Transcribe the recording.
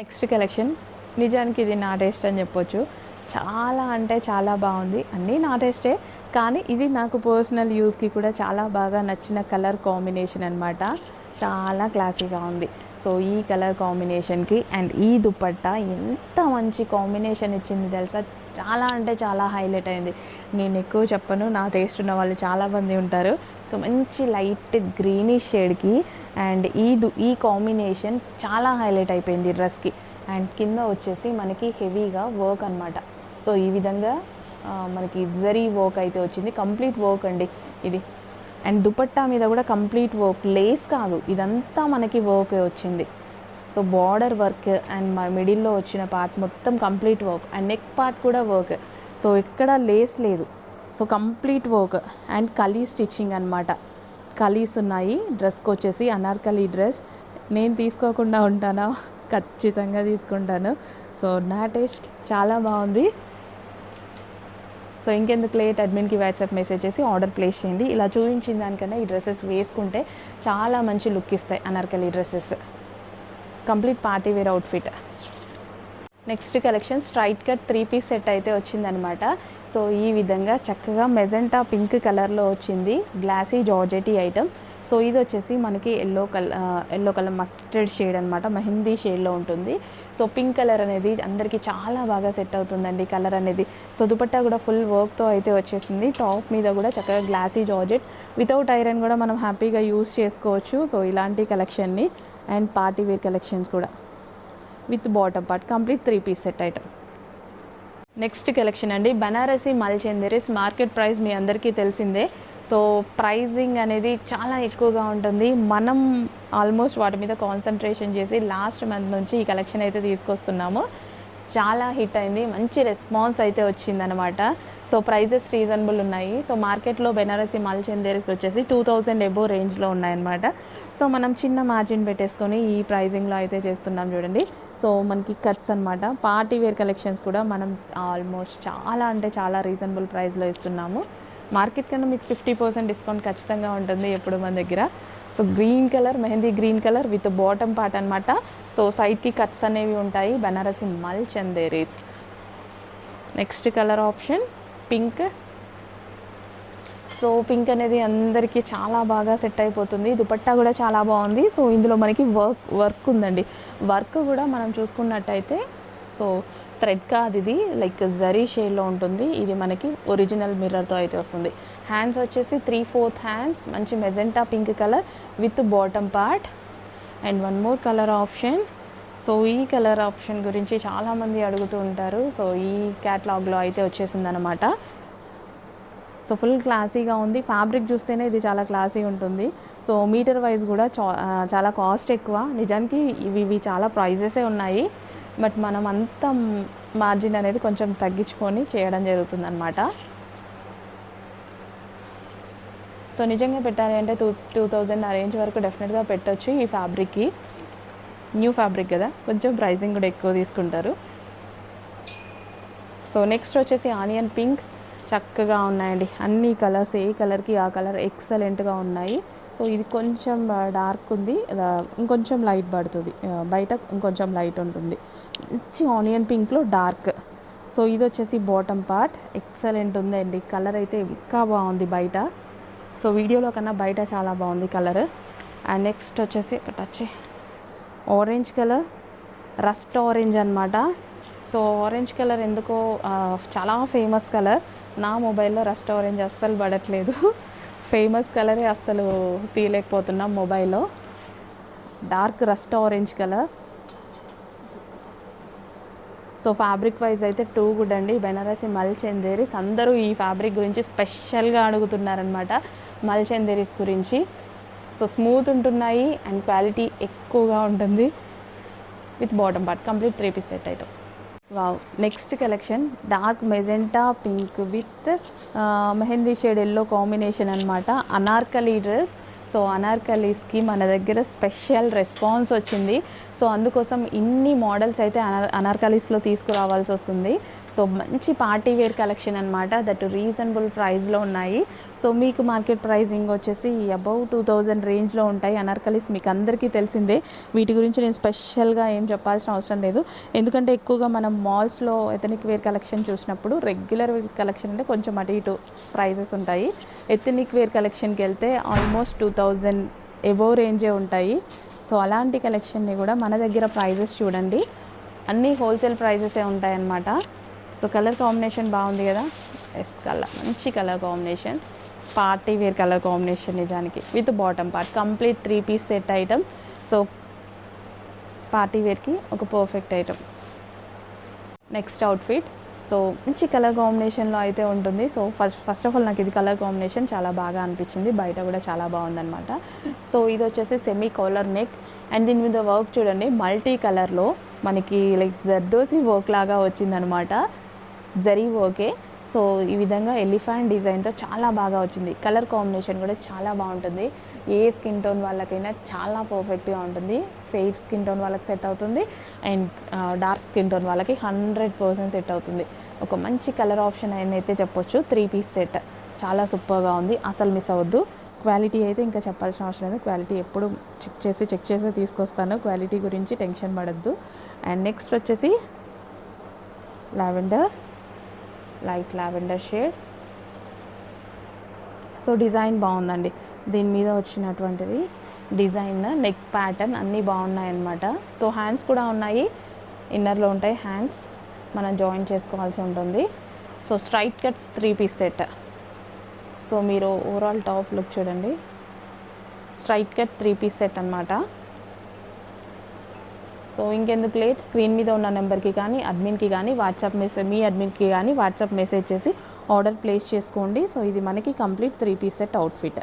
Next collection. నిజానికి ఇది నా టేస్ట్ అని చెప్పొచ్చు. చాలా అంటే చాలా బాగుంది. అన్నీ నా టేస్టే. కానీ ఇది నాకు పర్సనల్ యూస్కి కూడా చాలా బాగా నచ్చిన కలర్ కాంబినేషన్ అనమాట చాలా క్లాసీగా ఉంది. సో ఈ కలర్ కాంబినేషన్కి అండ్ ఈ దుపట్టా ఎంత మంచి కాంబినేషన్ ఇచ్చింది తెలుసా? చాలా అంటే చాలా హైలైట్ అయింది. నేను ఎక్కువ చెప్పను నా టేస్ట్ ఉన్న వాళ్ళు చాలామంది ఉంటారు. సో మంచి లైట్ గ్రీనిష్ షేడ్కి అండ్ ఈ దు ఈ కాంబినేషన్ చాలా హైలైట్ అయిపోయింది డ్రెస్కి. అండ్ కింద వచ్చేసి మనకి హెవీగా వర్క్ అనమాట సో ఈ విధంగా మనకి జరీ వర్క్ అయితే వచ్చింది. కంప్లీట్ వర్క్ అండి ఇది. అండ్ దుపట్టా మీద కూడా కంప్లీట్ వర్క్ లేస్ కాదు ఇదంతా మనకి వర్క్ వచ్చింది. సో బార్డర్ వర్క్ అండ్ మా మిడిల్లో వచ్చిన పార్ట్ మొత్తం complete work and neck part కూడా వర్క్. సో ఎక్కడ లేస్ లేదు. సో కంప్లీట్ వర్క్ అండ్ కలీ స్టిచ్చింగ్ అనమాట కలీస్ ఉన్నాయి డ్రెస్కి వచ్చేసి అనార్కలి డ్రెస్. నేను తీసుకోకుండా ఉంటానా? ఖచ్చితంగా తీసుకుంటాను. సో నా టేస్ట్ చాలా బాగుంది. సో ఇంకెందుకు లేట్? అడ్మిన్కి వాట్సాప్ మెసేజ్ చేసి ఆర్డర్ ప్లేస్ చేయండి. ఇలా చూపించిన దానికన్నా ఈ డ్రెస్సెస్ వేసుకుంటే చాలా మంచి లుక్ ఇస్తాయి anarkali dresses. Complete party wear outfit. Next collection straight cut three piece set అయితే వచ్చిందనమాట. సో ఈ విధంగా చక్కగా మెజెంటా పింక్ కలర్లో వచ్చింది. Glossy georgette item. సో ఇది వచ్చేసి మనకి yellow colour yellow colour mustard shade అనమాట. మెహందీ షేడ్లో ఉంటుంది. సో పింక్ కలర్ అనేది అందరికీ చాలా బాగా సెట్ అవుతుందండి కలర్ అనేది. సో దుపట్టా కూడా ఫుల్ వర్క్తో అయితే వచ్చేసింది. టాప్ మీద కూడా చక్కగా గ్లాసీ జార్జెట్. వితౌట్ ఐరన్ కూడా మనం హ్యాపీగా యూస్ చేసుకోవచ్చు. సో ఇలాంటి కలెక్షన్ని అండ్ పార్టీ వేర్ కలెక్షన్స్ కూడా. With bottom part complete three piece set item. Next collection అండి బనారసి మల్చేందరిస్. మార్కెట్ ప్రైస్ మీ అందరికీ తెలిసిందే. సో ప్రైజింగ్ అనేది చాలా ఎక్కువగా ఉంటుంది. మనం ఆల్మోస్ట్ వాటి మీద కాన్సన్ట్రేషన్ చేసి లాస్ట్ మంత్ నుంచి ఈ కలెక్షన్ అయితే తీసుకొస్తున్నాము. చాలా హిట్ అయింది. మంచి రెస్పాన్స్ అయితే వచ్చిందనమాట సో ప్రైజెస్ రీజనబుల్ ఉన్నాయి. సో మార్కెట్లో బెనారసి మల్చందేరీస్ వచ్చేసి టూ థౌజండ్ ఎబో రేంజ్లో ఉన్నాయన్నమాట. సో మనం చిన్న మార్జిన్ పెట్టేసుకొని ఈ ప్రైజింగ్లో అయితే చేస్తున్నాం చూడండి. సో మనకి కట్స్ అనమాట పార్టీ వేర్ కలెక్షన్స్ కూడా మనం ఆల్మోస్ట్ చాలా అంటే చాలా రీజనబుల్ ప్రైస్లో ఇస్తున్నాము. మార్కెట్ కన్నా మీకు ఫిఫ్టీ పర్సెంట్ డిస్కౌంట్ ఖచ్చితంగా ఉంటుంది ఎప్పుడు మన దగ్గర. So green colour mehndi green colour with bottom part అనమాట సో సైడ్కి కట్స్ అనేవి ఉంటాయి. బనారసి మల్ Chanderis next colour option pink so pink అనేది అందరికీ చాలా బాగా సెట్ అయిపోతుంది. దుపట్టా కూడా చాలా బాగుంది. సో ఇందులో మనకి వర్క్ వర్క్ ఉందండి. వర్క్ కూడా మనం చూసుకున్నట్టయితే సో థ్రెడ్ కాదు ఇది. లైక్ జరీ షేడ్లో ఉంటుంది. ఇది మనకి ఒరిజినల్ మిర్రర్తో అయితే వస్తుంది. హ్యాండ్స్ వచ్చేసి త్రీ ఫోర్త్ హ్యాండ్స్. మంచి magenta pink colour with bottom part. And one more colour option. So ఈ కలర్ ఆప్షన్ గురించి చాలామంది అడుగుతూ ఉంటారు. సో ఈ క్యాట్లాగ్లో అయితే వచ్చేసింది అనమాట సో ఫుల్ క్లాసీగా ఉంది. ఫ్యాబ్రిక్ చూస్తేనే ఇది చాలా క్లాసీ ఉంటుంది. సో మీటర్ వైజ్ కూడా చా- చాలా కాస్ట్ ఎక్కువ. నిజానికి ఇవి ఇవి చాలా ప్రైజెసే ఉన్నాయి. బట్ మనం అంత మార్జిన్ అనేది కొంచెం తగ్గించుకొని చేయడం జరుగుతుంది అనమాట సో నిజంగా పెట్టాలి అంటే టూ టూ థౌజండ్ ఆ రేంజ్ వరకు డెఫినెట్గా పెట్టొచ్చు ఈ ఫ్యాబ్రిక్కి. న్యూ ఫ్యాబ్రిక్ కదా కొంచెం ప్రైజింగ్ కూడా ఎక్కువ తీసుకుంటారు. సో నెక్స్ట్ వచ్చేసి ఆనియన్ పింక్ చక్కగా ఉన్నాయండి. అన్ని కలర్స్ ఏ కలర్కి ఆ కలర్ ఎక్సలెంట్గా ఉన్నాయి. సో ఇది కొంచెం డార్క్ ఉంది. ఇంకొంచెం లైట్ పడుతుంది. బయట ఇంకొంచెం లైట్ ఉంటుంది. మంచి ఆనియన్ పింక్లో డార్క్. సో ఇది వచ్చేసి బాటమ్ పార్ట్. ఎక్సలెంట్ ఉందండి. కలర్ అయితే ఇంకా బాగుంది బయట. సో వీడియోలో కన్నా బయట చాలా బాగుంది కలర్. అండ్ నెక్స్ట్ వచ్చేసి touch orange colour. Rust orange అనమాట సో ఆరెంజ్ కలర్ ఎందుకో చాలా ఫేమస్ కలర్. నా మొబైల్లో రస్ట్ ఆరెంజ్ అస్సలు పడట్లేదు. ఫేమస్ కలరే అస్సలు తీయలేకపోతున్నాం మొబైల్లో. Dark rust orange colour. So fabric wise అయితే టూ గుడ్ అండి. బెనారసి మల్చెందేరిస్. అందరూ ఈ ఫ్యాబ్రిక్ గురించి స్పెషల్గా అడుగుతున్నారనమాట మల్చెందేరిస్ గురించి. సో స్మూత్ ఉంటున్నాయి అండ్ క్వాలిటీ ఎక్కువగా ఉంటుంది. With bottom part. Complete three piece set item wow next collection dark magenta pink with mehndi shade yellow combination అనమాట అనార్కలి డ్రెస్ సో అనార్కలీస్కి మన దగ్గర స్పెషల్ రెస్పాన్స్ వచ్చింది సో అందుకోసం ఇన్ని మోడల్స్ అయితే అనార్ అనార్కలీస్లో తీసుకురావాల్సి వస్తుంది సో మంచి పార్టీ వేర్ కలెక్షన్ అనమాట దట్ రీజనబుల్ ప్రైస్లో ఉన్నాయి సో మీకు మార్కెట్ ప్రైజింగ్ వచ్చేసి అబౌవ్ టూ థౌజండ్ రేంజ్లో ఉంటాయి అనార్కలీస్ మీకు అందరికీ తెలిసిందే వీటి గురించి నేను స్పెషల్గా ఏం చెప్పాల్సిన అవసరం లేదు ఎందుకంటే ఎక్కువగా మనం మాల్స్లో ఎథనిక్ వేర్ కలెక్షన్ చూసినప్పుడు రెగ్యులర్ వేర్ కలెక్షన్ అంటే కొంచెం అటు ఇటు ప్రైజెస్ ఉంటాయి. ఎథనిక్ వేర్ కలెక్షన్కి వెళ్తే ఆల్మోస్ట్ టూ థౌజండ్ ఎబో రేంజే ఉంటాయి. సో అలాంటి కలెక్షన్ని కూడా మన దగ్గర ప్రైజెస్ చూడండి. అన్నీ హోల్సేల్ ప్రైజెసే ఉంటాయన్నమాట. సో కలర్ కాంబినేషన్ బాగుంది కదా? ఎస్ కలర్ మంచి colour combination party wear colour combination నిజానికి. With bottom part complete three piece set item so party వేర్కి ఒక perfect item next outfit so మంచి కలర్ కాంబినేషన్లో అయితే ఉంటుంది. So first first of all నాకు ఇది కలర్ కాంబినేషన్ చాలా బాగా అనిపించింది. బయట కూడా చాలా బాగుందన్నమాట. సో ఇది వచ్చేసి సెమీ కాలర్ నెక్ అండ్ దీని మీద వర్క్ చూడండి. మల్టీ కలర్లో మనకి లైక్ జర్దోసి వర్క్ లాగా వచ్చిందనమాట జరీ వర్కే సో ఈ విధంగా ఎలిఫెంట్ డిజైన్తో చాలా బాగా వచ్చింది. కలర్ కాంబినేషన్ కూడా చాలా బాగుంటుంది. ఏ స్కిన్ టోన్ వాళ్ళకైనా చాలా పర్ఫెక్ట్గా ఉంటుంది. ఫెయిర్ స్కిన్ టోన్ వాళ్ళకి సెట్ అవుతుంది. అండ్ డార్క్ స్కిన్ టోన్ వాళ్ళకి హండ్రెడ్ పర్సెంట్ సెట్ అవుతుంది. ఒక మంచి కలర్ ఆప్షన్ అని అయితే చెప్పొచ్చు. Three piece set. చాలా సూపర్గా ఉంది. అసలు మిస్ అవ్వద్దు. క్వాలిటీ అయితే ఇంకా చెప్పాల్సిన అవసరం లేదు. క్వాలిటీ ఎప్పుడు చెక్ చేసి చెక్ చేసి తీసుకొస్తాను. క్వాలిటీ గురించి టెన్షన్ పడద్దు. అండ్ నెక్స్ట్ వచ్చేసి lavender. Light lavender shade. So design బాగుందండి. దీని మీద వచ్చినటువంటిది డిజైన్ నెక్ ప్యాటర్న్ అన్నీ బాగున్నాయన్నమాట. సో హ్యాండ్స్ కూడా ఉన్నాయి. ఇన్నర్లో ఉంటాయి హ్యాండ్స్. మనం జాయిన్ చేసుకోవాల్సి ఉంటుంది. So straight cuts three piece set. So మీరు ఓవరాల్ టాప్ లుక్ చూడండి. Straight cut three piece set అనమాట సో ఇంకెందుకు లేట్ స్క్రీన్ మీద ఉన్న నెంబర్కి కానీ అడ్మిన్కి కానీ వాట్సాప్ మెసేజ్ మీ అడ్మిన్కి కానీ వాట్సాప్ మెసేజ్ చేసి ఆర్డర్ ప్లేస్ చేసుకోండి. సో ఇది మనకి complete three piece set outfit